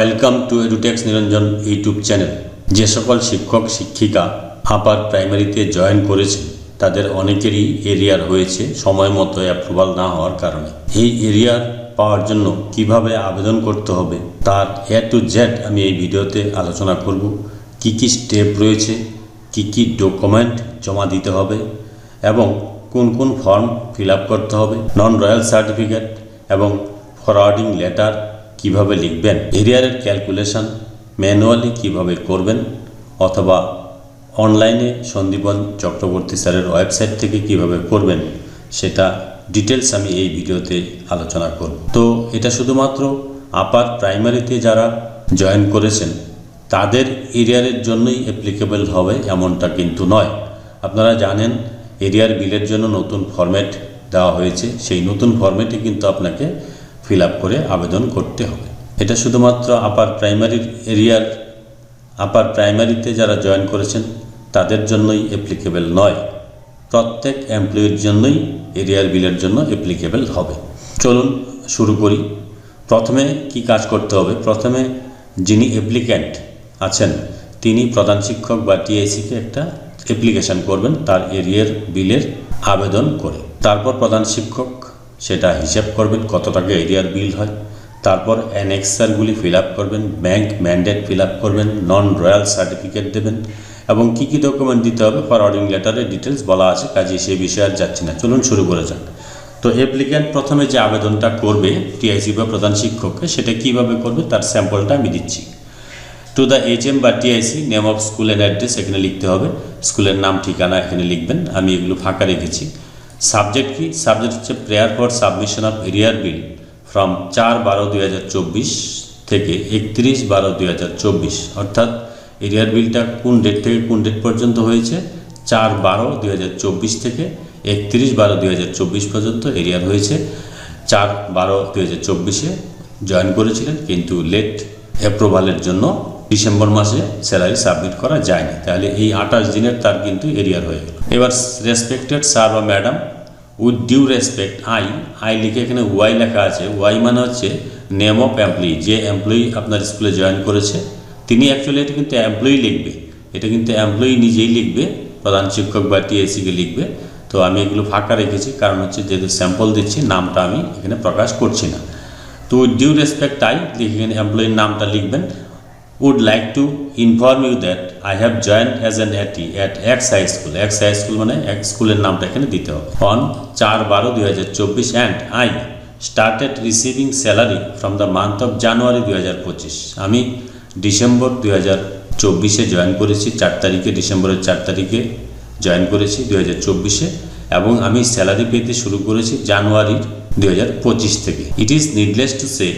Welcome to Edutex Niranjan YouTube channel. যে সকল শিক্ষক, শিক্ষিকা আপার প্রাইমারিতে জয়েন করেছে, তাদের অনেকেরই এরিয়ার হয়েছে সময় মতো অ্যাপ্রুভাল না হওয়ার কারণে। এই এরিয়ার পাওয়ার জন্য কীভাবে আবেদন করতে হবে, তার এ টু জেড আমি এই ভিডিওতে আলোচনা করব। কি কি স্টেপ রয়েছে, কি কি ডকুমেন্ট জমা দিতে হবে, এবং কোন কোন ফর্ম ফিল করতে হবে নন রয়্যাল সার্টিফিকেট এবং ফরওয়ার্ডিং লেটার কীভাবে লিখবেন, এরিয়ারের ক্যালকুলেশন ম্যানুয়ালি কীভাবে করবেন, অথবা অনলাইনে সন্দীপন চক্রবর্তী স্যারের ওয়েবসাইট থেকে কীভাবে করবেন, সেটা ডিটেলস আমি এই ভিডিওতে আলোচনা করব। তো এটা শুধুমাত্র আপার প্রাইমারিতে যারা জয়েন করেছেন, তাদের এরিয়ারের জন্যই অ্যাপ্লিকেবল হবে এমনটা কিন্তু নয়। আপনারা জানেন, এরিয়ার বিলের জন্য নতুন ফরম্যাট দেওয়া হয়েছে, সেই নতুন ফরম্যাটে কিন্তু আপনাকে ফিল আপ করে আবেদন করতে হবে। এটা শুধুমাত্র আপার প্রাইমারির এরিয়ার, আপার প্রাইমারিতে যারা জয়েন করেছেন, তাদের জন্যই অ্যাপ্লিকেবল নয়। প্রত্যেক এমপ্লয়ির জন্যই এরিয়ার বিলের জন্য অ্যাপ্লিকেবল হবে। চলুন শুরু করি। প্রথমে কি কাজ করতে হবে? প্রথমে যিনি অ্যাপ্লিক্যান্ট আছেন, তিনি প্রধান শিক্ষক বা টিআইসিকে একটা অ্যাপ্লিকেশন করবেন তার এরিয়ার বিলের আবেদন করে। তারপর প্রধান শিক্ষক সেটা হিসাব করবেন কত টাকা এরিয়ার বিল হয়। তারপর অ্যানেক্সারগুলি ফিল আপ করবেন, ব্যাংক ম্যান্ডেট ফিল আপ করবেন, নন রয়্যাল সার্টিফিকেট দেবেন এবং কী কী ডকুমেন্ট দিতে হবে ফরওয়ার্ডিং লেটারের ডিটেলস বলা আছে, কাজে সেই বিষয়ে আর যাচ্ছি না। চলুন শুরু করে যান তো অ্যাপ্লিক্যান্ট প্রথমে যে আবেদনটা করবে টিআইসি বা প্রধান শিক্ষককে, সেটা কীভাবে করবে তার স্যাম্পলটা আমি দিচ্ছি। টু দ্য এইচ এম বা TIC name of school and address এখানে লিখতে হবে। স্কুলের নাম, ঠিকানা এখানে লিখবেন, আমি এগুলো ফাঁকা রেখেছি। সাবজেক্ট কি? সাবজেক্ট হচ্ছে prayer for submission of arrear bill from চার বারো দুই থেকে একত্রিশ বারো দুই অর্থাৎ এরিয়ার বিলটা কোন ডেট থেকে কোন ডেট পর্যন্ত হয়েছে? চার বারো দুই থেকে একত্রিশ বারো দুই পর্যন্ত এরিয়ার হয়েছে। চার বারো দুই জয়েন করেছিলেন, কিন্তু লেট অ্যাপ্রুভালের জন্য ডিসেম্বর মাসে স্যালারি সাবমিট করা যায়নি। তাহলে এই আঠাশ দিনের তার কিন্তু এরিয়ার হয়ে গেল। এবার রেসপেক্টেড স্যার বা madam with due respect I I লিখে এখানে ওয়াই লেখা আছে। ওয়াই মানে হচ্ছে নেম অফ এমপ্লয়ি যে এমপ্লয়ি আপনার স্কুলে জয়েন করেছে, তিনি অ্যাকচুয়ালি এটা কিন্তু এমপ্লয়ি লিখবে। এটা কিন্তু এমপ্লয়ি নিজেই লিখবে, প্রধান শিক্ষক বা টিএসিকে লিখবে। তো আমি এগুলো ফাঁকা রেখেছি, কারণ হচ্ছে যেহেতু স্যাম্পল দিচ্ছি, নামটা আমি এখানে প্রকাশ করছি না। তো ডিউ রেসপেক্ট আই লিখে এখানে এমপ্লয়ির নামটা লিখবেন। Would like to inform you that I have joined as an AT at X High School. X High School মানে এক স্কুলের নামটা এখানে দিতে হবে। অন চার বারো দুই হাজার চব্বিশ and I started receiving salary from the month of January দুই হাজার পঁচিশ। আমি ডিসেম্বর দুই হাজার চব্বিশে জয়েন করেছি। চার তারিখে ডিসেম্বরের চার তারিখে জয়েন করেছি দুই হাজার চব্বিশে এবং আমি স্যালারি পেতে শুরু করেছি জানুয়ারির দুই হাজার পঁচিশ থেকে। It is needless to say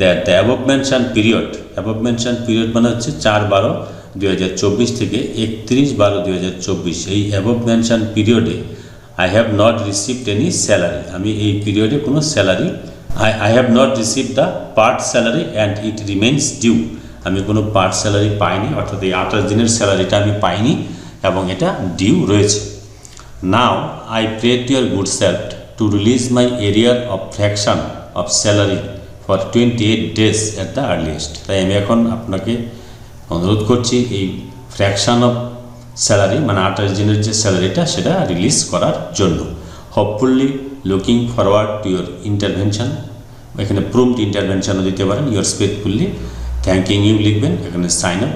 that the above mention period above mention period মানে হচ্ছে চার বারো দুই হাজার চব্বিশ থেকে একত্রিশ বারো দুই হাজার চব্বিশ। এই অ্যাবভ মেনশন পিরিয়ডে I have not received any salary আমি এই পিরিয়ডে কোনো salary I I have not receive the part salary and it remains due আমি কোনো পার্ট স্যালারি পাইনি, অর্থাৎ এই আঠাশ দিনের স্যালারিটা আমি পাইনি এবং এটা ডিউ রয়েছে। Now I pray to your good self to release my arrear of fraction of salary for twenty eight days at the earliest তাই আমি এখন আপনাকে অনুরোধ করছি এই ফ্র্যাকশান অফ স্যালারি মানে আঠাশ দিনের যে স্যালারিটা সেটা রিলিজ করার জন্য। Hopefully looking forward to your intervention এখানে প্রুমড ইন্টারভেনশনও দিতে পারেন। ইয়োর স্পেথফুল্লি থ্যাংকিং ইউ লিখবেন, এখানে সাইন আপ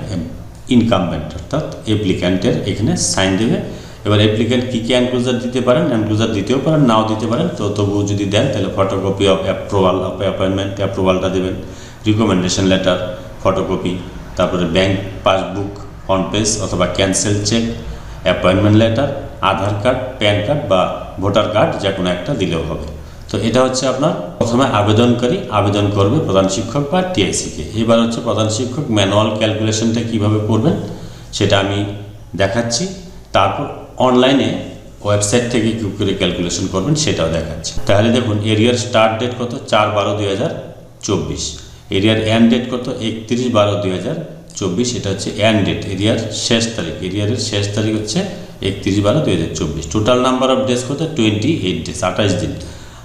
ইনকামবেন্ট অর্থাৎ অ্যাপ্লিক্যান্টের এখানে সাইন দেবে। এবার অ্যাপ্লিক্যান্ট কী কী অ্যানক্লোজার দিতে পারেন অ্যানক্লোজার দিতেও পারেন, নাও দিতে পারেন, তো তবুও যদি দেন, তাহলে photocopy of approval of appointment অ্যাপ্রুভালটা দেবেন রিকমেন্ডেশন লেটার ফটোকপি তারপরে ব্যাংক পাসবুক অন পেজ অথবা cancel cheque appointment letter Aadhaar card PAN card বা ভোটার কার্ড যে কোনো একটা দিলেও হবে। তো এটা হচ্ছে আপনার প্রথমে আবেদনকারী, আবেদন করবে প্রধান শিক্ষক বা টিআইসিকে। এবার হচ্ছে প্রধান শিক্ষক ম্যানুয়াল ক্যালকুলেশনটা কীভাবে করবেন, সেটা আমি দেখাচ্ছি। তারপর অনলাইনে ওয়েবসাইট থেকে কী করে ক্যালকুলেশন করবেন সেটাও দেখাচ্ছে। তাহলে দেখুন এরিয়ার স্টার্ট ডেট কত? চার বারো দুই হাজার চব্বিশ। এরিয়ার এন্ড ডেট কত? একত্রিশ বারো দুই হাজার চব্বিশ। এটা হচ্ছে এন্ড ডেট এরিয়ার শেষ তারিখ। এরিয়ারের শেষ তারিখ হচ্ছে একত্রিশ বারো দুই হাজার চব্বিশ। টোটাল নাম্বার অফ ডেজ কত? টোয়েন্টি এইট ডেজ আঠাশ দিন।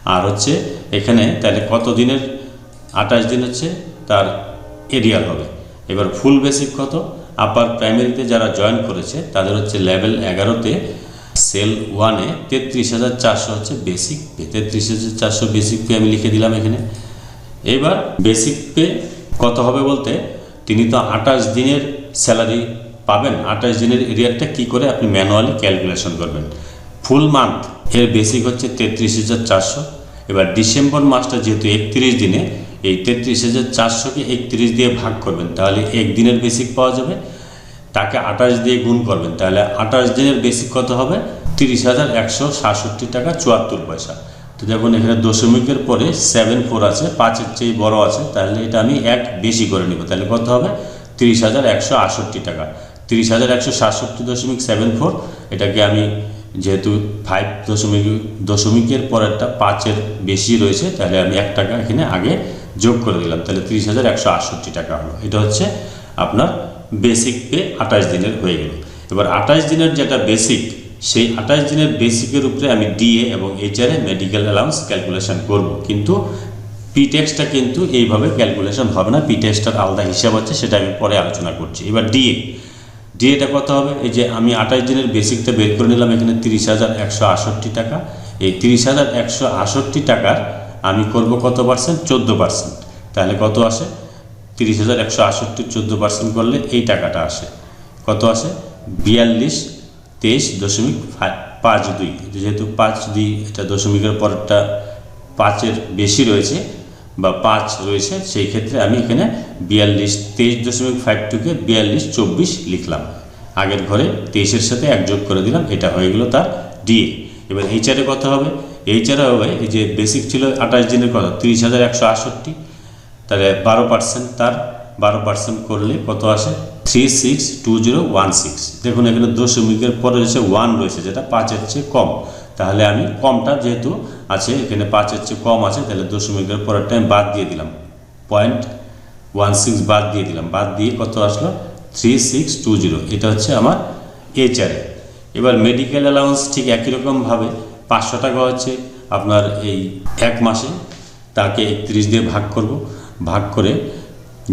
আর হচ্ছে এখানে তাহলে কত দিনের? আঠাশ দিন হচ্ছে তার এরিয়ার হবে। এবার ফুল বেসিক কত? আপার প্রাইমারিতে যারা জয়েন করেছে, তাদের হচ্ছে লেভেল এগারোতে সেল ওয়ানে তেত্রিশ হাজার চারশো হচ্ছে বেসিক পে তেত্রিশ হাজার চারশো বেসিক পে আমি লিখে দিলাম এখানে। এবার বেসিক পে কত হবে বলতে, তিনি তো আঠাশ দিনের স্যালারি পাবেন। আঠাশ দিনের এরিয়ারটা কী করে আপনি ম্যানুয়ালি ক্যালকুলেশন করবেন। ফুল মান্থ এর বেসিক হচ্ছে তেত্রিশ হাজার চারশো। এবার ডিসেম্বর মাসটা যেহেতু একত্রিশ দিনে, এই তেত্রিশ হাজার চারশোকে একত্রিশ দিয়ে ভাগ করবেন, তাহলে এক দিনের বেসিক পাওয়া যাবে। তাকে আঠাশ দিয়ে গুণ করবেন, তাহলে আঠাশ দিনের বেসিক কত হবে? তিরিশ হাজার একশো সাতষট্টি টাকা চুয়াত্তর পয়সা। তো দেখুন, এখানে দশমিকের পরে সেভেন ফোর আছে, পাঁচের চেয়ে বড় আছে, তাহলে এটা আমি এক বেশি করে নেব, তাহলে কত হবে? তিরিশ হাজার একশো আটষট্টি টাকা। তিরিশ হাজার একশো সাতষট্টি দশমিক সেভেন ফোর এটাকে আমি যেহেতু ফাইভ দশমিক, দশমিকের পরেরটা পাঁচের বেশি রয়েছে, তাহলে আমি এক টাকা এখানে আগে যোগ করে দিলাম, তাহলে তিরিশ হাজার একশো আটষট্টি টাকা হলো। এটা হচ্ছে আপনার বেসিক পে আঠাশ দিনের হয়ে গেল। এবার আঠাশ দিনের যেটা বেসিক সেই আঠাশ দিনের বেসিকের উপরে আমি ডিএ এবং এইচআরএ মেডিকেল অ্যালাউন্স ক্যালকুলেশন করব। কিন্তু পি ট্যাক্সটা কিন্তু এইভাবে ক্যালকুলেশন হবে না পি ট্যাক্সটার আলাদা হিসাব আছে, সেটা আমি পরে আলোচনা করছি। এবার ডিএ ডিএটা কত হবে? এই যে আমি আঠাশ দিনের বেসিকটা বের করে নিলাম, এখানে তিরিশ হাজার একশো আটষট্টি টাকা। এই তিরিশ হাজার একশো আটষট্টি টাকার আমি করব কত পার্সেন্ট চোদ্দ পার্সেন্ট তাহলে কত আসে? তিরিশ হাজার একশো আটষট্টি, চোদ্দ পার্সেন্ট করলে এই টাকাটা আসে। কত আসে? বিয়াল্লিশ তেইশ দশমিক পাঁচ দুই। যেহেতু পাঁচ দুই, এটা দশমিকের পরেরটা পাঁচের বেশি রয়েছে বা পাঁচ রয়েছে, সেই ক্ষেত্রে আমি এখানে বিয়াল্লিশ, তেইশ দশমিক ফাইভ টুকে বিয়াল্লিশ, চব্বিশ লিখলাম। আগের ঘরে তেইশের সাথে এক যোগ করে দিলাম, এটা হয়ে গেল তার ডিএ এবার এইচারে কত হবে? এইচারে হবে, এই যে বেসিক ছিল আঠাশ দিনের কত তিরিশ হাজার একশো আটষট্টি। তাহলে বারো পার্সেন্ট তার, বারো পার্সেন্ট করলে কত আসে? Three six two zero one six দেখুন, এখানে দশমিকের পরে রয়েছে ওয়ান রয়েছে, যেটা পাঁচের চেয়ে কম। তাহলে আমি কমটা যেহেতু আছে, এখানে পাঁচের চেয়ে কম আছে, তাহলে দশমিকের পরের টাইম বাদ দিয়ে দিলাম। পয়েন্ট ওয়ান সিক্স বাদ দিয়ে দিলাম। বাদ দিয়ে কত আসলো? থ্রি সিক্স টু জিরো এটা হচ্ছে আমার এইচআরে এবার মেডিকেল অ্যালাউন্স ঠিক একই রকমভাবে পাঁচশো টাকা হচ্ছে, আপনার এই এক মাসে তাকে একত্রিশ দিয়ে ভাগ করব। ভাগ করে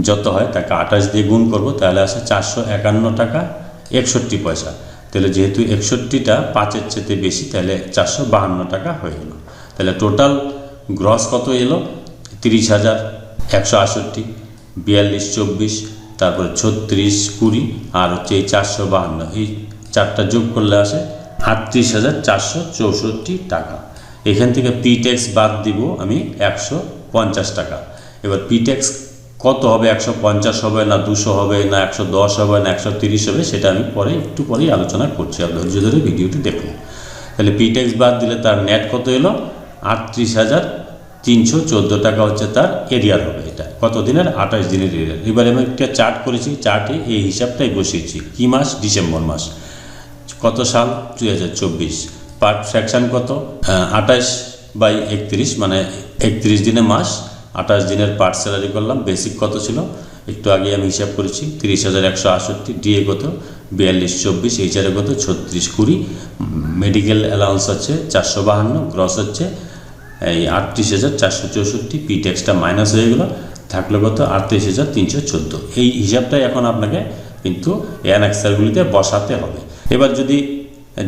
যত হয় তাকে আঠাশ দিয়ে গুণ করব, তাহলে আসে চারশো একান্ন টাকা একষট্টি পয়সা। তাহলে যেহেতু একষট্টিটা পাঁচের চেতে বেশি, তাহলে চারশো বাহান্ন টাকা হয়ে গেল। তাহলে টোটাল গ্রস কত এলো? তিরিশ হাজার একশো আটষট্টি, বিয়াল্লিশ, চব্বিশ, তারপরে ছত্রিশ কুড়ি, আর হচ্ছে এই চারশো বাহান্ন। এই চারটা যোগ করলে আসে আটত্রিশ হাজার চারশো চৌষট্টি টাকা। এখান থেকে পি ট্যাক্স বাদ দিব আমি একশো পঞ্চাশ টাকা। এবার পি ট্যাক্স কত হবে? একশো পঞ্চাশ হবে না দুশো হবে না একশো দশ হবে না একশো তিরিশ হবে? সেটা আমি পরে, একটু পরেই আলোচনা করছি। আর ধৈর্য ধরে ভিডিওটি দেখুন। তাহলে পি ট্যাক্স বাদ দিলে তার নেট কত এলো? আটত্রিশ হাজার তিনশো চোদ্দ টাকা হচ্ছে তার এরিয়ার হবে এটা। কত দিনের আঠাশ দিনের এরিয়ার এবারে আমি একটা চার্ট করেছি চার্টে এই হিসাবটাই বসিয়েছি। কী মাস? ডিসেম্বর মাস। কত সাল? দুই হাজার চব্বিশ। পার্ট ফ্র্যাকশান কত? আঠাশ বাই একত্রিশ মানে একত্রিশ দিনে মাস। আঠাশ দিনের পার্ট স্যালারি করলাম বেসিক কত ছিল? একটু আগে আমি হিসাব করেছি, তিরিশ হাজার একশো আটষট্টি ডিএ কত? বিয়াল্লিশ, চব্বিশ এইচারে কত? ছত্রিশ কুড়ি মেডিকেল অ্যালাউন্স হচ্ছে চারশো বাহান্ন গ্রস হচ্ছে এই আটত্রিশ হাজার চারশো চৌষট্টি পি ট্যাক্সটা মাইনাস হয়ে গেলো, থাকল কত? আটত্রিশ হাজার তিনশো চোদ্দ। এই হিসাবটাই এখন আপনাকে কিন্তু অ্যানাক্সারগুলিতে বসাতে হবে। এবার যদি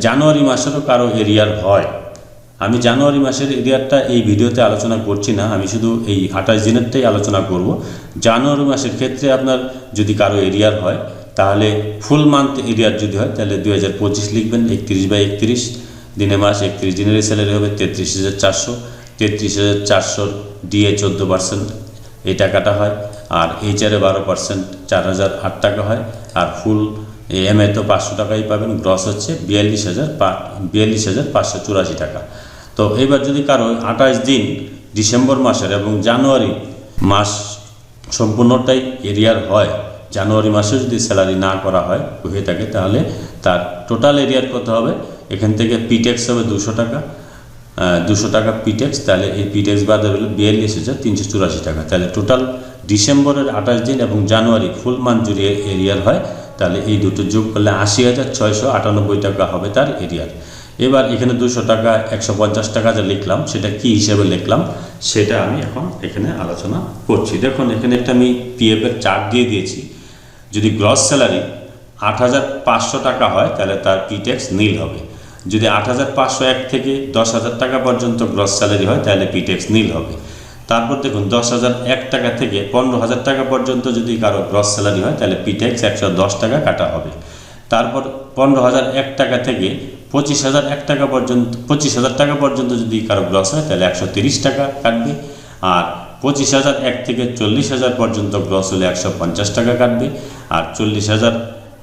জানুয়ারি মাসেরও কারও এরিয়ার হয় আমি জানুয়ারি মাসের এরিয়ারটা এই ভিডিওতে আলোচনা করছি না, আমি শুধু এই আঠাশ দিনেরটাই আলোচনা করব। জানুয়ারি মাসের ক্ষেত্রে আপনার যদি কারও এরিয়ার হয়, তাহলে ফুল মান্থ এরিয়ার যদি হয়, তাহলে দুই হাজার পঁচিশ লিখবেন, একত্রিশ বাই একত্রিশ। দিনে মাস একত্রিশ দিনের স্যালারি হবে তেত্রিশ হাজার চারশো। তেত্রিশ হাজার চারশোর ডিএ চোদ্দ পার্সেন্ট এই টাকাটা হয়, আর এইচআরে বারো পার্সেন্ট চার হাজার আট টাকা হয়। আর ফুল এম এ তো পাঁচশো টাকাই পাবেন গ্রস হচ্ছে বিয়াল্লিশ হাজার পা বিয়াল্লিশ হাজার পাঁচশো চুরাশি টাকা। তো এবার যদি কারও আঠাশ দিন ডিসেম্বর মাসের এবং জানুয়ারি মাস সম্পূর্ণটাই এরিয়ার হয়, জানুয়ারি মাসে যদি স্যালারি না করা হয়, হয়ে থাকে, তাহলে তার টোটাল এরিয়ার কত হবে? এখান থেকে পিটেক্স হবে দুশো টাকা। দুশো টাকা পিটেক্স তাহলে এই পিটেক্স বাদ হলো বিয়াল্লিশ হাজার তিনশো চুরাশি টাকা। তাহলে টোটাল ডিসেম্বরের আঠাশ দিন এবং জানুয়ারি ফুল মান্থ যদি এরিয়ার হয়, তাহলে এই দুটো যোগ করলে আশি হাজার ছয়শো আটানব্বই টাকা হবে তার এরিয়ার। এবার এখানে দুশো টাকা, একশো পঞ্চাশ টাকা যে লিখলাম, সেটা কি হিসেবে লিখলাম? সেটা আমি এখন এখানে আলোচনা করছি। দেখুন, এখানে একটা আমি পিএফ এর চার্ট দিয়ে দিয়েছি। যদি গ্রস স্যালারি আট হাজার পাঁচশো টাকা হয়, তাহলে তার পিটেক্স নীল হবে। যদি আট হাজার পাঁচশো এক থেকে দশ হাজার টাকা পর্যন্ত গ্রস স্যালারি হয়, তাহলে পিটেক্স নীল হবে। তারপর দেখুন, দশ হাজার এক টাকা থেকে পনেরো হাজার টাকা পর্যন্ত যদি কারও গ্রস স্যালারি হয়, তাহলে পিটেক্স একশো দশ টাকা কাটা হবে। তারপর পনেরো হাজার এক টাকা থেকে পঁচিশ হাজার এক টাকা পর্যন্ত, পঁচিশ হাজার টাকা পর্যন্ত যদি কারও গ্রস হয়, তাহলে একশো তিরিশ টাকা কাটবে। আর পঁচিশ হাজার এক থেকে চল্লিশ হাজার পর্যন্ত গ্রস হলে একশো পঞ্চাশ টাকা কাটবে। আর চল্লিশ হাজার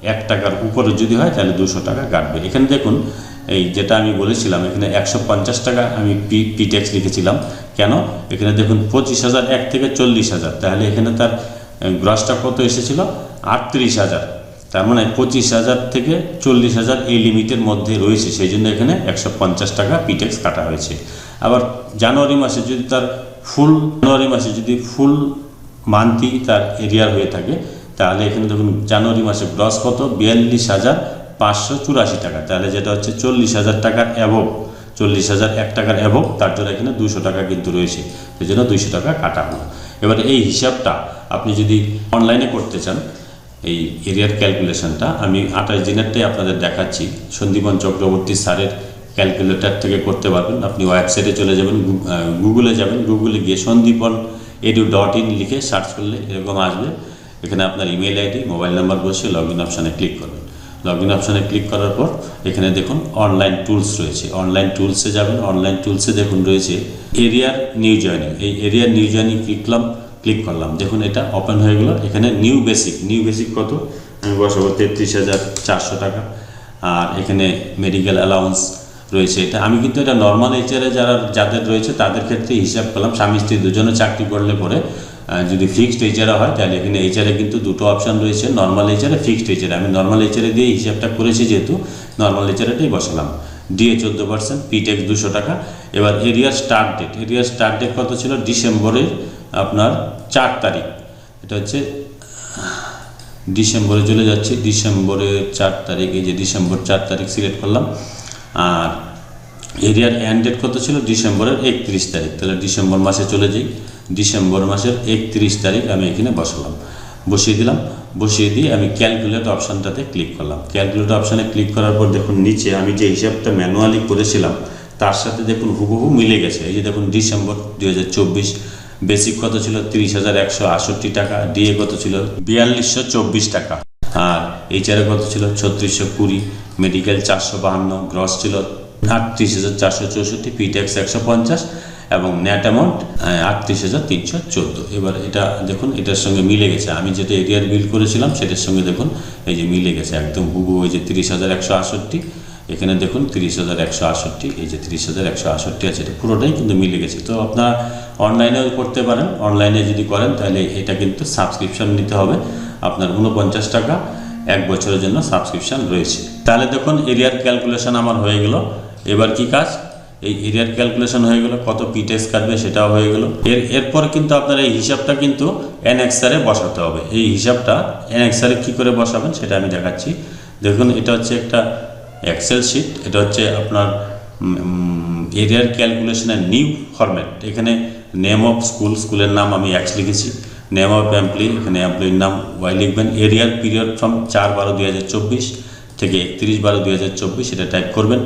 এক টাকার উপরে যদি হয়, তাহলে দুশো টাকা কাটবে। এখানে দেখুন, এই যেটা আমি বলেছিলাম, এখানে একশো পঞ্চাশ টাকা আমি পি পি ট্যাক্স লিখেছিলাম। কেন? এখানে দেখুন, পঁচিশ হাজার এক থেকে চল্লিশ হাজার। তাহলে এখানে তার গ্রসটা কত এসেছিল? আটত্রিশ হাজার। তার মানে পঁচিশ হাজার থেকে চল্লিশ হাজার এই লিমিটের মধ্যে রয়েছে, সেই জন্য এখানে একশো পঞ্চাশ টাকা পিটেক্স কাটা হয়েছে। আবার জানুয়ারি মাসে যদি তার ফুল, জানুয়ারি মাসে যদি ফুল মান্থলি তার এরিয়ার হয়ে থাকে, তাহলে এখানে দেখুন জানুয়ারি মাসে গ্রস কত? বিয়াল্লিশ হাজার পাঁচশো চুরাশি টাকা। তাহলে যেটা হচ্ছে চল্লিশ হাজার টাকার অ্যাবভ চল্লিশ হাজার এক টাকার অ্যাবভ তার জন্য এখানে দুশো টাকা কিন্তু রয়েছে। সেই জন্য দুইশো টাকা কাটা হলো। এবার এই হিসাবটা আপনি যদি অনলাইনে করতে চান এই এরিয়ার ক্যালকুলেশনটা আমি আঠাশ দিনেরটাই আপনাদের দেখাচ্ছি। সন্দীপন চক্রবর্তী স্যারের ক্যালকুলেটর থেকে করতে পারবেন। আপনি ওয়েবসাইটে চলে যাবেন গুগলে যাবেন গুগলে গিয়ে সন্দীপন এডু ডট ইন লিখে সার্চ করলে এরকম আসবে। এখানে আপনার ইমেল আইডি মোবাইল নাম্বার বসে লগ ইন অপশানে ক্লিক করবেন। লগ ইন অপশানে ক্লিক করার পর এখানে দেখুন অনলাইন টুলস রয়েছে। অনলাইন টুলসে যাবেন অনলাইন টুলসে দেখুন রয়েছে এরিয়ার নিউ জয়নিং এই এরিয়ার নিউ জয়নিং ক্লিকলাম ক্লিক করলাম। দেখুন এটা ওপেন হয়ে গেলো, এখানে নিউ বেসিক নিউ বেসিক কত? আমি বসাবো তেত্রিশ হাজার চারশো টাকা। আর এখানে মেডিকেল অ্যালাউন্স রয়েছে। এটা আমি কিন্তু এটা নর্মাল এইচআরে যারা, যাদের রয়েছে, তাদের ক্ষেত্রে হিসাব করলাম। স্বামী স্ত্রী দুজনে চাকরি করলে পরে যদি ফিক্সড এইচআরে হয়, তাহলে এখানে এইচআরে কিন্তু দুটো অপশান রয়েছে। নর্মাল এইচআরে ফিক্সড এইচআরে আমি নর্মাল এইচআরে দিয়ে হিসাবটা করেছি যেহেতু নর্মাল এইচআরেটাই বসালাম। ডিএ চোদ্দ পার্সেন্ট পিটেক্স দুশো টাকা। এবার arrear start date arrear start date কত ছিল? ডিসেম্বরের আপনার চার তারিখ। এটা হচ্ছে ডিসেম্বরে চলে যাচ্ছি। ডিসেম্বরের চার তারিখ যে ডিসেম্বর চার তারিখ সিলেক্ট করলাম। আর এরিয়ার এন্ড ডেট কত ছিল? ডিসেম্বরের একত্রিশ তারিখ। তাহলে ডিসেম্বর মাসে চলে যাই। ডিসেম্বর মাসের একত্রিশ তারিখ আমি এখানে বসালাম। বসিয়ে দিলাম। বসিয়ে দিয়ে আমি ক্যালকুলেট অপশানটাতে ক্লিক করলাম। ক্যালকুলেট অপশানে ক্লিক করার পর দেখুন নিচে আমি যে হিসাবটা ম্যানুয়ালি করেছিলাম, তার সাথে দেখুন হুবহু মিলে গেছে। এই যে দেখুন ডিসেম্বর দু হাজার চব্বিশ বেসিক কত ছিল? তিরিশ হাজার একশো আটষট্টি টাকা, ডিএ কত ছিল? বিয়াল্লিশশো চব্বিশ টাকা। আর এইচআরে কত ছিল? ছত্রিশশো কুড়ি, মেডিকেল চারশো বাহান্ন, গ্রস ছিল আটত্রিশ হাজার চারশো চৌষট্টি, পিটেক্স একশো পঞ্চাশ এবং নেট অ্যামাউন্ট আটত্রিশ হাজার তিনশো চোদ্দ। এবার এটা দেখুন, এটার সঙ্গে মিলে গেছে। আমি যেটা এরিয়ার বিল করেছিলাম, সেটার সঙ্গে দেখুন, এই যে মিলে গেছে, একদম হুবু ওই যে তিরিশ হাজার একশো আটষট্টি। এখানে দেখুন তিরিশ হাজার একশো আটষট্টি, এই যে তিরিশ হাজার একশো আটষট্টি আছে, এটা পুরোটাই কিন্তু মিলে গেছে। তো আপনারা অনলাইনেও করতে পারেন, অনলাইনে যদি করেন, তাহলে এটা কিন্তু সাবস্ক্রিপশন নিতে হবে। আপনার উনপঞ্চাশ টাকা এক বছরের জন্য সাবস্ক্রিপশন রয়েছে। তাহলে দেখুন, এরিয়ার ক্যালকুলেশন আমার হয়ে গেল। এবার কি কাজ? এই এরিয়ার ক্যালকুলেশন হয়ে গেল, কত পিটেক্স কাটবে সেটাও হয়ে গেল। এর, এরপর কিন্তু আপনার এই হিসাবটা কিন্তু এনএক্সারে বসাতে হবে। এই হিসাবটা এনএক্সারে কী করে বসাবেন সেটা আমি দেখাচ্ছি। দেখুন, এটা হচ্ছে একটা এক্সেল শিট এটা হচ্ছে আপনার এরিয়ার ক্যালকুলেশনের নিউ ফরম্যাট এখানে নেম অফ স্কুল স্কুলের নাম আমি এক্স লিখেছি। নেম অফ এমপ্লয়ি এখানে এমপ্লয়ির নাম ওয়াই লিখবেন। এরিয়ার পিরিয়ড ফ্রম চার বারো দুই হাজার চব্বিশ থেকে একত্রিশ বারো দুই হাজার চব্বিশ, এটা টাইপ করবেন।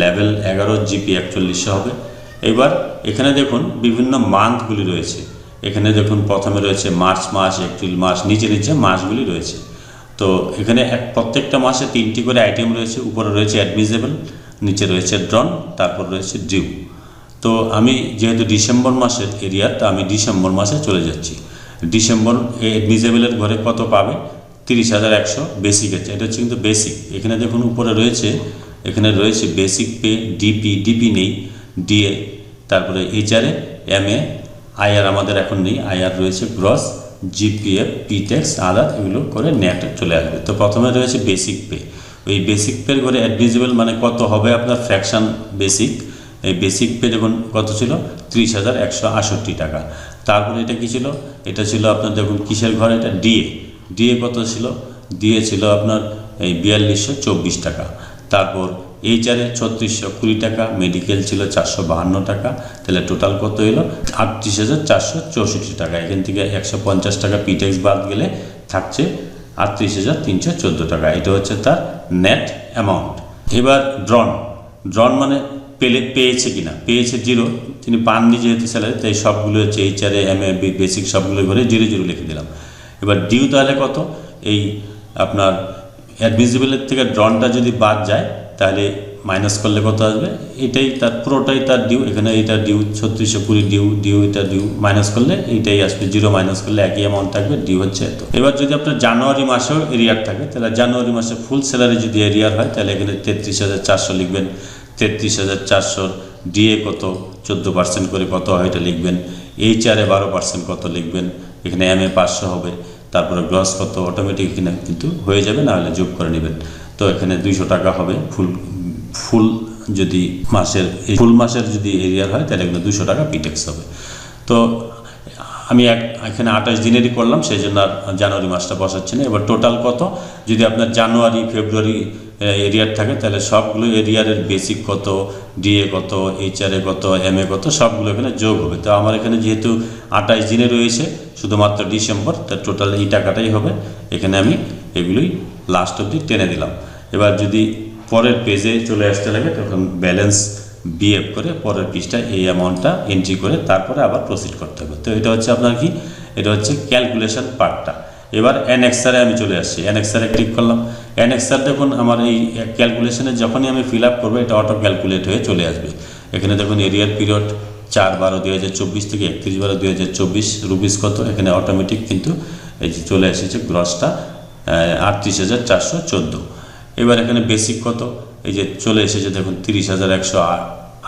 লেভেল এগারো জিপি একচল্লিশশো হবে। এবার এখানে দেখুন বিভিন্ন মান্থগুলি রয়েছে। এখানে দেখুন প্রথমে রয়েছে মার্চ মাস এপ্রিল মাস, নিচে নিচে মাসগুলি রয়েছে। তো এখানে প্রত্যেকটা মাসে তিনটি করে আইটেম রয়েছে, উপরে রয়েছে অ্যাডমিজেবল নিচে রয়েছে ড্রন তারপর রয়েছে ডিউ তো আমি যেহেতু ডিসেম্বর মাসের এরিয়া তো আমি ডিসেম্বর মাসে চলে যাচ্ছি। ডিসেম্বর অ্যাডমিজেবলের ঘরে কত পাবে? তিরিশ হাজার একশো বেসিক আছে। এটা হচ্ছে কিন্তু বেসিক এখানে দেখুন উপরে রয়েছে, এখানে রয়েছে বেসিক পে ডিপি ডিপি নেই ডিএ তারপরে এইচআরএ এম এ আইআর আমাদের এখন নেই আইআর রয়েছে গ্রস জিপিএফ পিটেক্স আদার এগুলো করে নেট চলে আসবে। তো প্রথমে রয়েছে বেসিক পে ওই বেসিক পের করে অ্যাডমিজিবল মানে কত হবে আপনার ফ্র্যাকশন বেসিক এই বেসিক পে দেখুন কত ছিল? ত্রিশ হাজার একশো আষট্টি টাকা। তারপরে এটা কী ছিল? এটা ছিল আপনার দেখুন কিসের ঘর? এটা ডিএ ডিএ কত ছিল? ডিএ ছিল আপনার এই বিয়াল্লিশশো চব্বিশ টাকা। তারপর এইচআরে ছত্রিশশো কুড়ি টাকা মেডিকেল ছিল চারশো বাহান্ন টাকা, তাহলে টোটাল কত এলো? আটত্রিশ হাজার চারশো চৌষট্টি টাকা। এখান থেকে একশো পঞ্চাশ টাকা পিটেক্স বাদ গেলে থাকছে আটত্রিশ হাজার তিনশো চোদ্দ টাকা। এটা হচ্ছে তার নেট অ্যামাউন্ট এবার ড্রন ড্রন মানে পেলে পেয়েছে কিনা? পেয়েছে জিরো তিনি পাননি যেহেতু স্যালারি তাই সবগুলো হচ্ছে HRA M A B basic সবগুলো করে জিরো জিরো লিখে দিলাম। এবার ডিউ তাহলে কত? এই আপনার অ্যাডমিসিবলের থেকে ড্রনটা যদি বাদ যায় তাহলে মাইনাস করলে কত আসবে? এটাই তার পুরোটাই তার ডিউ এখানে এটা ডিউ ছত্রিশশো কুড়ি ডিউ ডিউ এটা ডিউ মাইনাস করলে এইটাই আসবে জিরো মাইনাস করলে একই অ্যামাউন্ট থাকবে ডিউ হচ্ছে এত। এবার যদি আপনার জানুয়ারি মাসেও এরিয়ার থাকে, তাহলে জানুয়ারি মাসে ফুল স্যালারি যদি এরিয়ার হয়, তাহলে এখানে তেত্রিশ হাজার চারশো লিখবেন। তেত্রিশ হাজার চারশোর ডিএ কত? চোদ্দ পার্সেন্ট করে কত হয় এটা লিখবেন। এইচ এইচআরে বারো পার্সেন্ট কত লিখবেন? এখানে এম এ পাঁচশো হবে। তারপরে গ্রস কত? অটোমেটিক এখানে কিন্তু হয়ে যাবে না হলে যোগ করে নেবেন। তো এখানে দুইশো টাকা হবে। ফুল ফুল যদি মাসের ফুল মাসের যদি এরিয়ার হয়, তাহলে এখানে দুশো টাকা পিটেক্স হবে। তো আমি এক, এখানে আঠাশ দিনেরই করলাম, সেই জন্য আর জানুয়ারি মাসটা বসাচ্ছি না। এবার টোটাল কত? যদি আপনার জানুয়ারি, ফেব্রুয়ারি এরিয়ার থাকে, তাহলে সবগুলো এরিয়ারের বেসিক কত ডিএ কত এইচআরএ কত এম এ কত, সবগুলো এখানে যোগ হবে। তো আমার এখানে যেহেতু আঠাশ দিনে রয়েছে, শুধুমাত্র ডিসেম্বর তার টোটাল এই টাকাটাই হবে। এখানে আমি এগুলোই লাস্ট অবধি টেনে দিলাম। এবার যদি পরের পেজে চলে আসতে লাগে, তখন ব্যালেন্স বিএফ করে পরের পিসটা এই অ্যামাউন্টটা এন্ট্রি করে তারপরে আবার প্রসিড করতে হবে। তো এটা হচ্ছে আপনার কি? এটা হচ্ছে ক্যালকুলেশন পার্টটা এবার অ্যানেক্সারে আমি চলে আসছি। অ্যানেক্সারে ক্লিক করলাম। অ্যানেক্সার দেখুন, আমার এই ক্যালকুলেশনে যখনই আমি ফিল আপ করব, এটা অটো ক্যালকুলেট হয়ে চলে আসবে। এখানে দেখুন এরিয়ার পিরিয়ড চার বারো দুই হাজার চব্বিশ থেকে একত্রিশ বারো দুই হাজার চব্বিশ রুপিস কত? এখানে অটোমেটিক কিন্তু এই যে চলে এসেছে গ্রসটা আটত্রিশ হাজার চারশো চোদ্দ। এবার এখানে বেসিক কত? এই যে চলে এসেছে দেখুন, তিরিশ হাজার একশো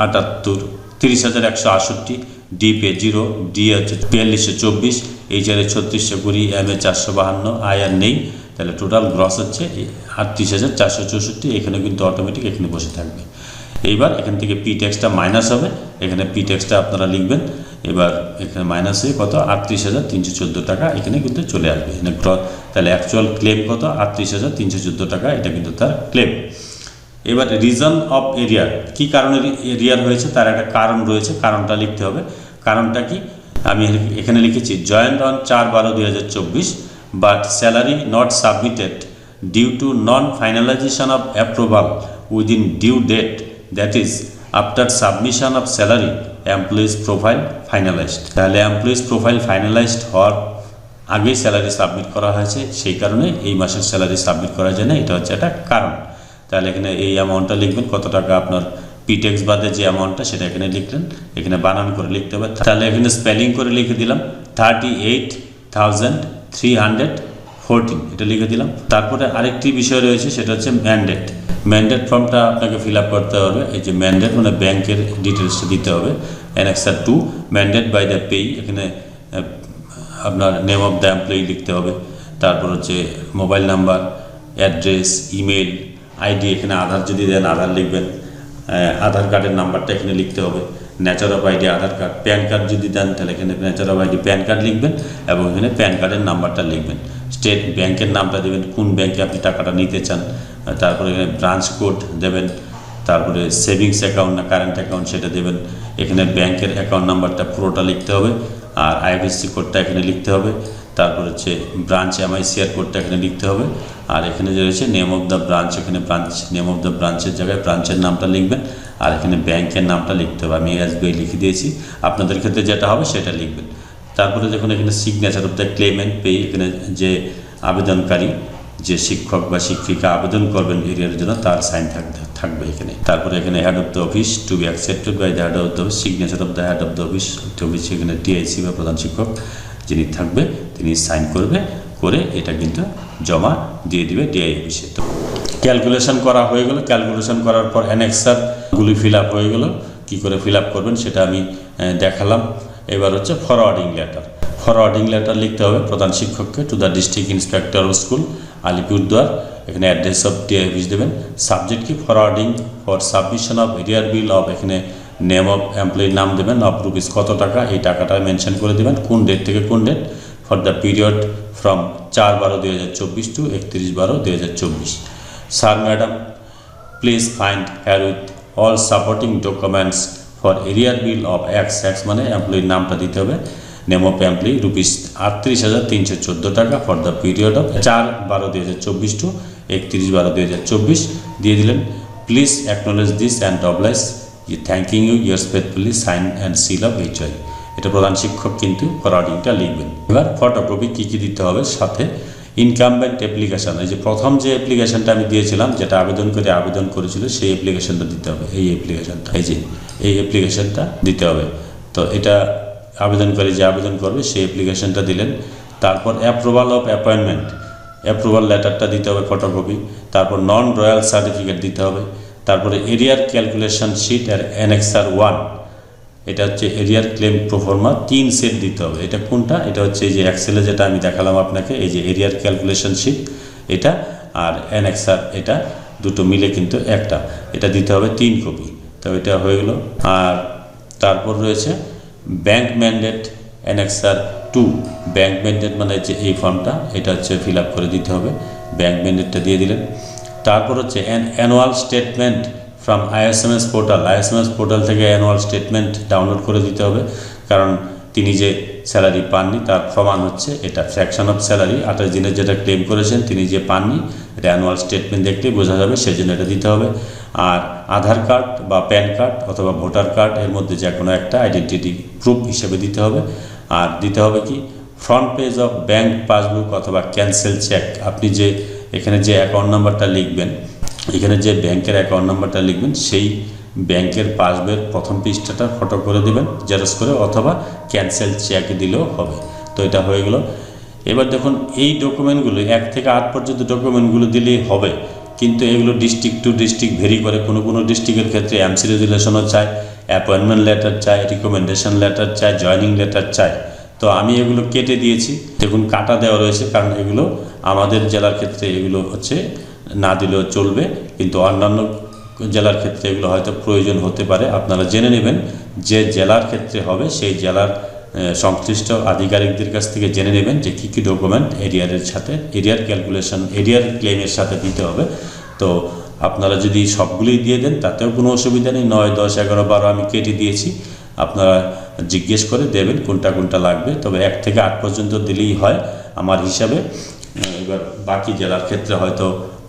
আটাত্তর, তিরিশ হাজার একশো আটষট্টি ডি পে জিরো ডি হচ্ছে বিয়াল্লিশশো চব্বিশ এইচ আর এ ছত্রিশশো কুড়ি এম এ চারশো বাহান্ন আই আর নেই। তাহলে টোটাল গ্রস হচ্ছে আটত্রিশ হাজার চারশো চৌষট্টি, এখানে কিন্তু অটোমেটিক এখানে বসে থাকবে। এইবার এখান থেকে পি ট্যাক্সটা মাইনাস হবে। এখানে পি ট্যাক্সটা আপনারা লিখবেন এবার এখানে মাইনাসে কত? আটত্রিশ হাজার তিনশো চোদ্দ টাকা এখানে কিন্তু চলে আসবে। এখানে তাহলে অ্যাকচুয়াল ক্লেম কত? আটত্রিশ হাজার তিনশো চোদ্দ টাকা, এটা কিন্তু তার ক্লেম এবার রিজন অফ এরিয়ার কি কারণে এরিয়ার হয়েছে তার একটা কারণ রয়েছে, কারণটা লিখতে হবে। কারণটা কি? আমি এখানে লিখেছি জয়েন্ট অন চার বারো দুই হাজার চব্বিশ but salary not submitted due to non finalisation of approval within due date that is after submission of salary employees profile finalised তাহলে এমপ্লয়িজ প্রোফাইল ফাইনালাইজড হওয়ার আগেই স্যালারি সাবমিট করা হয়েছে, সেই কারণে এই মাসের স্যালারি সাবমিট করা যায় না, এটা হচ্ছে একটা কারণ। তাহলে এখানে এই অ্যামাউন্টটা লিখবেন, কত টাকা আপনার পিটেক্স বাদে যে অ্যামাউন্টটা সেটা এখানে লিখলেন, এখানে বানান করে লিখতে হবে। তাহলে এখানে স্পেলিং করে লিখে দিলাম thirty eight thousand three hundred fourteen এটা লিখে দিলাম। তারপরে আরেকটি বিষয় রয়েছে, সেটা হচ্ছে ম্যান্ডেট ম্যান্ডেট ফর্মটা আপনাকে ফিল করতে হবে, এই যে ম্যান্ডেট মানে ব্যাংকের ডিটেলসটা দিতে হবে। Annexure two mandate by the payee এখানে আপনার নেম অফ দ্য এমপ্লয়ি লিখতে হবে। তারপর হচ্ছে mobile number address email ID এখানে আধার যদি দেন, আধার লিখবেন। আধার কার্ডের নাম্বারটা এখানে লিখতে হবে। Nature of ID Aadhaar card PAN card যদি দেন, তাহলে এখানে nature of ID PAN card লিখবেন এবং এখানে প্যান কার্ডের নাম্বারটা লিখবেন। স্টেট ব্যাংকের নামটা দেবেন, কোন ব্যাংকে আপনি টাকাটা নিতে চান। তারপরে এখানে ব্রাঞ্চ কোড দেবেন। তারপরে সেভিংস অ্যাকাউন্ট না কারেন্ট অ্যাকাউন্ট সেটা দেবেন। এখানে ব্যাংকের অ্যাকাউন্ট নাম্বারটা পুরোটা লিখতে হবে আর আইএফএসসি কোডটা এখানে লিখতে হবে। তারপর হচ্ছে ব্রাঞ্চ এমআইসিআর কোডটা এখানে লিখতে হবে। আর এখানে যে রয়েছে নেম অফ দ্য ব্রাঞ্চ এখানে ব্রাঞ্চ নেম অফ দ্য ব্রাঞ্চের জায়গায় ব্রাঞ্চের নামটা লিখবেন। আর এখানে ব্যাংকের নামটা লিখতে হবে। আমি এসবিআই লিখে দিয়েছি। আপনাদের ক্ষেত্রে যেটা হবে সেটা লিখবেন। তারপরে যখন এখানে signature of the claimant pay এখানে যে আবেদনকারী, যে শিক্ষক বা শিক্ষিকা আবেদন করবেন এরিয়ার জন্য তার সাইন থাকবে। থাকবে এখানে। তারপরে এখানে head of the office to be accepted by the head of the office signature of the head of the office office এখানে টিআইসি বা প্রধান শিক্ষক যিনি থাকবে, তিনি সাইন করবে, করে এটা কিন্তু জমা দিয়ে দিবে ডিআই অফিসে তো ক্যালকুলেশন করা হয়ে গেল। ক্যালকুলেশন করার পর অ্যানেক্সারগুলি ফিল আপ হয়ে গেল। কী করে ফিল আপ করবেন সেটা আমি দেখালাম। এবার হচ্ছে ফরওয়ার্ডিং লেটার ফরওয়ার্ডিং লেটার লিখতে হবে প্রধান শিক্ষককে to the district inspector of school Alipurduar. এখানে অ্যাড্রেস অফ ডিআই অফিস দেবেন। সাবজেক্ট কি forwarding for submission of arrear bill of এখানে নেম অফ এমপ্লয়ির নাম দেবেন। অফ রুপিস কত টাকা? এই টাকাটা মেনশন করে দেবেন। কোন ডেট থেকে কোন date for the period from চার বারো দুই হাজার চব্বিশ টু একত্রিশ বারো দুই হাজার চব্বিশ। Sir madam please find herewith all supporting documents for arrear bill of x x মানে এমপ্লয়ির নামটা দিতে হবে। নেম অফ এমপ্লয়ি রুপিস আটত্রিশ হাজার তিনশো চোদ্দ টাকা ফর দ্য পিরিয়ড অফ চার বারো দুই হাজার চব্বিশ টু একত্রিশ বারো দুই হাজার চব্বিশ দিয়ে দিলেন please acknowledge this and oblige thanking you yours faithfully sign and seal of H Y এটা প্রধান শিক্ষক কিন্তু ফরওয়ার্ডিংটা লিখবেন। এবার ফটোকপি কী কী দিতে হবে? সাথে ইনকামবেন্ট অ্যাপ্লিকেশান এই যে প্রথম যে অ্যাপ্লিকেশানটা আমি দিয়েছিলাম, যেটা আবেদন করে আবেদন করেছিল, সেই অ্যাপ্লিকেশানটা দিতে হবে। এই অ্যাপ্লিকেশানটা এই যে, এই অ্যাপ্লিকেশানটা দিতে হবে। তো এটা আবেদন করে যে আবেদন করবে, সেই অ্যাপ্লিকেশানটা দিলেন। তারপর অ্যাপ্রুভাল অফ অ্যাপয়েন্টমেন্ট অ্যাপ্রুভাল লেটারটা দিতে হবে ফটোকপি তারপর নন রয়্যাল সার্টিফিকেট দিতে হবে, তারপরে এরিয়ার ক্যালকুলেশন শিট আর অ্যানেক্সার ওয়ান এটা হচ্ছে এরিয়ার ক্লেম প্রফর্মা তিন সেট দিতে হবে। এটা কোনটা? এটা হচ্ছে এই যে এক্সেলে যেটা আমি দেখালাম আপনাকে, এই যে এরিয়ার ক্যালকুলেশন শিট এটা আর অ্যানেক্সার এটা দুটো মিলে কিন্তু একটা। এটা দিতে হবে তিন কপি তো এটা হয়ে গেলো। আর তারপর রয়েছে bank mandate annexure two bank mandate মানে যে এই ফর্মটা এটা হচ্ছে ফিল আপ করে দিতে হবে। ব্যাংক ম্যান্ডেটটা দিয়ে দিলেন। তারপর হচ্ছে annual statement from ISMS portal ISMS portal থেকে অ্যানুয়াল স্টেটমেন্ট ডাউনলোড করে দিতে হবে। কারণ তিনি যে স্যালারি পাননি, তার প্রমাণ হচ্ছে এটা ফ্র্যাকশন অফ স্যালারি আঠাশ দিনের যেটা ক্লেম করেছেন, তিনি যে পাননি, এটা অ্যানুয়াল স্টেটমেন্ট দেখলেই বোঝা যাবে সেই জন্য এটা দিতে হবে। আর আধার কার্ড বা প্যান কার্ড অথবা ভোটার কার্ড এর মধ্যে যে কোনো একটা আইডেন্টিটি প্রুফ হিসেবে দিতে হবে। আর দিতে হবে কি? Front page of bank passbook অথবা ক্যান্সেল চেক আপনি যে এখানে যে অ্যাকাউন্ট নাম্বারটা লিখবেন, এখানে যে ব্যাংকের অ্যাকাউন্ট নাম্বারটা লিখবেন, সেই ব্যাংকের পাসবইয়ের প্রথম পৃষ্ঠাটা ফটো করে দেবেন জেরক্স করে অথবা ক্যান্সেল চেক দিলেও হবে। তো এটা হয়ে গেল। এবার দেখুন, এই ডকুমেন্টগুলো এক থেকে আট পর্যন্ত ডকুমেন্টগুলো দিলেই হবে। কিন্তু এগুলো ডিস্ট্রিক্ট টু ডিস্ট্রিক্ট ভেরি করে। কোনো কোনো ডিস্ট্রিক্টের ক্ষেত্রে এমসি রেজুলেশনও চায় অ্যাপয়েন্টমেন্ট লেটার চায় রিকমেন্ডেশন লেটার চায় জয়নিং লেটার চায়। তো আমি এগুলো কেটে দিয়েছি। দেখুন, কাটা দেওয়া রয়েছে কারণ এগুলো আমাদের জেলার ক্ষেত্রে এগুলো হচ্ছে না দিলেও চলবে। কিন্তু অন্যান্য জেলার ক্ষেত্রে এগুলো হয়তো প্রয়োজন হতে পারে। আপনারা জেনে নেবেন যে জেলার ক্ষেত্রে হবে, সেই জেলার সংশ্লিষ্ট আধিকারিকদের কাছ থেকে জেনে নেবেন যে কী কী ডকুমেন্ট এরিয়ারের সাথে এরিয়ার ক্যালকুলেশন এরিয়ার ক্লেমের সাথে দিতে হবে। তো আপনারা যদি সবগুলোই দিয়ে দেন, তাতেও কোনো অসুবিধা নেই। নয়, দশ, এগারো, বারো আমি কেটে দিয়েছি। আপনারা জিজ্ঞেস করে দেবেন কোনটা কোনটা লাগবে। তবে এক থেকে আট পর্যন্ত দিলেই হয় আমার হিসাবে। এবার বাকি জেলার ক্ষেত্রে হয়তো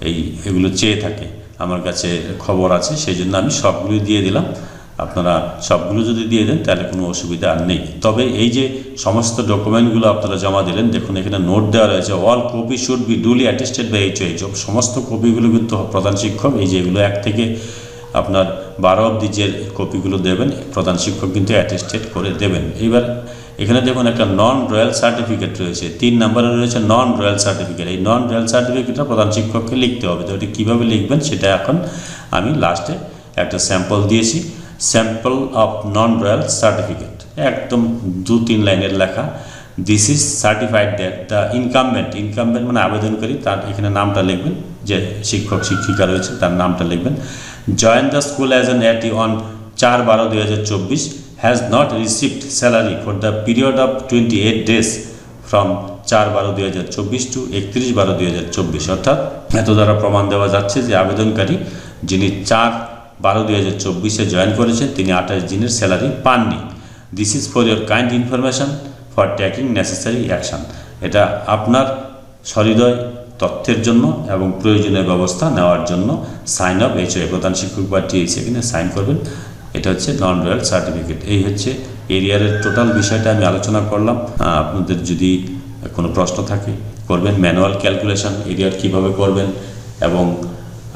এই, এগুলো চেয়ে থাকে। আমার কাছে খবর আছে, সেই জন্য আমি সবগুলো দিয়ে দিলাম। আপনারা সবগুলো যদি দিয়ে দেন, তাহলে কোনো অসুবিধা আর নেই। তবে এই যে সমস্ত ডকুমেন্টগুলো আপনারা জমা দিলেন, দেখুন এখানে নোট দেওয়া রয়েছে all copy should be duly attested by H H সমস্ত কপিগুলো কিন্তু প্রধান শিক্ষক, এই যেগুলো এক থেকে আপনার বারো অব্দি যে কপিগুলো দেবেন, প্রধান শিক্ষক কিন্তু অ্যাটেস্টেড করে দেবেন। এইবার এখানে দেখুন একটা নন রয়্যাল সার্টিফিকেট রয়েছে, তিন নম্বরে রয়েছে নন রয়্যাল সার্টিফিকেট এই নন রয়্যাল সার্টিফিকেটটা প্রধান শিক্ষককে লিখতে হবে। তো ওটি কীভাবে লিখবেন, সেটা এখন আমি লাস্টে একটা স্যাম্পল দিয়েছি। Sample of non drawal certificate একদম দু তিন লাইনের লেখা। This is certified that the incumbent incumbent মানে আবেদনকারী, তার এখানে নামটা লিখবেন, যে শিক্ষক, শিক্ষিকা রয়েছে, তার নামটা লিখবেন। Join the school as an AT on চার বারো দুই হাজার চব্বিশ has not received salary for the period of twenty eight days from চার বারো দুই হাজার চব্বিশ টু একত্রিশ বারো দুই হাজার চব্বিশ। অর্থাৎ এত দ্বারা প্রমাণ দেওয়া যাচ্ছে যে আবেদনকারী, যিনি চার বারো দুই হাজার চব্বিশে জয়েন করেছেন, তিনি আঠাশ দিনের স্যালারি পাননি। This is for your kind information for taking necessary action এটা আপনার সহৃদয় তথ্যের জন্য এবং প্রয়োজনীয় ব্যবস্থা নেওয়ার জন্য সাইন আপ এইচও প্রধান শিক্ষক বা টিএইচ এখানে সাইন করবেন। এটা হচ্ছে নন রয়্যাল সার্টিফিকেট এই হচ্ছে এরিয়ারের টোটাল বিষয়টা আমি আলোচনা করলাম। আপনাদের যদি কোনো প্রশ্ন থাকে, করবেন। ম্যানুয়াল ক্যালকুলেশন এরিয়ার কীভাবে করবেন এবং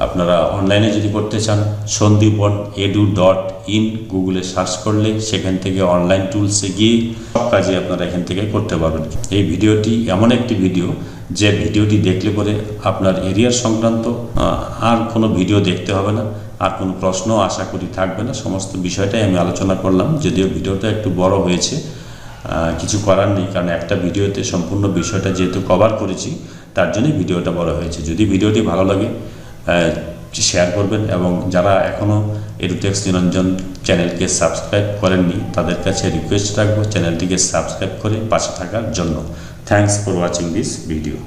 আপনারা অনলাইনে যদি করতে চান, সন্দীপন এডু ডট ইন গুগলে সার্চ করলে সেখান থেকে অনলাইন টুলসে গিয়ে সব কাজে আপনারা এখান থেকে করতে পারবেন। এই ভিডিওটি এমন একটি ভিডিও যে ভিডিওটি দেখলে পরে আপনার এরিয়ার সংক্রান্ত আর কোনো ভিডিও দেখতে হবে না, আর কোনো প্রশ্ন, আশা করি থাকবে না। সমস্ত বিষয়টাই আমি আলোচনা করলাম, যদিও ভিডিওটা একটু বড় হয়েছে কিছু করার নেই, কারণ একটা ভিডিওতে সম্পূর্ণ বিষয়টা যেহেতু কভার করেছি, তার জন্যই ভিডিওটা বড় হয়েছে। যদি ভিডিওটি ভালো লাগে শেয়ার করবেন এবং যারা এখনও এডুটেক্স নিরঞ্জন চ্যানেলকে সাবস্ক্রাইব করেননি, তাদের কাছে রিকোয়েস্ট রাখব চ্যানেলটিকে সাবস্ক্রাইব করে পাশে থাকার জন্য। Thanks for watching this video